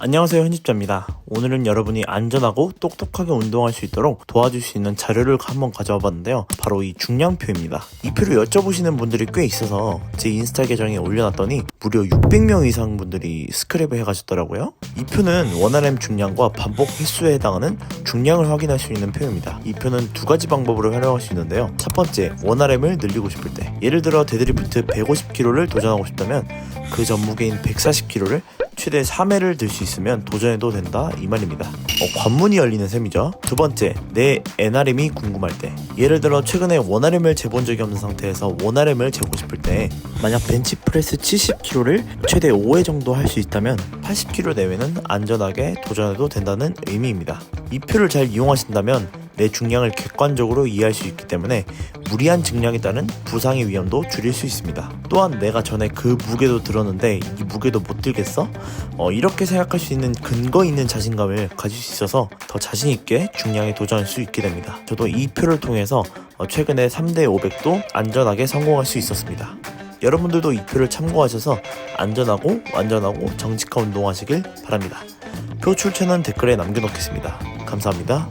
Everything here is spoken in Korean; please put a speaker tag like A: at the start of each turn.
A: 안녕하세요 현집자입니다. 오늘은 여러분이 안전하고 똑똑하게 운동할 수 있도록 도와줄 수 있는 자료를 한번 가져와 봤는데요. 바로 이 중량표입니다. 이 표를 여쭤보시는 분들이 꽤 있어서 제 인스타 계정에 올려놨더니 무려 600명 이상 분들이 스크랩을 해가셨더라고요. 이 표는 원RM 중량과 반복 횟수에 해당하는 중량을 확인할 수 있는 표입니다. 이 표는 두 가지 방법으로 활용할 수 있는데요. 첫 번째, 원RM을 늘리고 싶을 때 예를 들어 데드리프트 150kg를 도전하고 싶다면 그 전무게인 140kg를 최대 3회를 들 수 있으면 도전해도 된다 이 말입니다. 어, 관문이 열리는 셈이죠. 두 번째, 내 NRM이 궁금할 때. 예를 들어 최근에 원RM을 재본 적이 없는 상태에서 원RM을 재고 싶을 때 만약 벤치프레스 70kg를 최대 5회 정도 할 수 있다면 80kg 내외는 안전하게 도전해도 된다는 의미입니다. 이 표를 잘 이용하신다면 내 중량을 객관적으로 이해할 수 있기 때문에 무리한 증량에 따른 부상의 위험도 줄일 수 있습니다. 또한 내가 전에 그 무게도 들었는데 이 무게도 못 들겠어? 어, 이렇게 생각할 수 있는 근거 있는 자신감을 가질 수 있어서 더 자신 있게 중량에 도전할 수 있게 됩니다. 저도 이 표를 통해서 어, 최근에 3대 500도 안전하게 성공할 수 있었습니다. 여러분들도 이 표를 참고하셔서 안전하고 완전하고 정직한 운동하시길 바랍니다. 표 출처는 댓글에 남겨놓겠습니다. 감사합니다.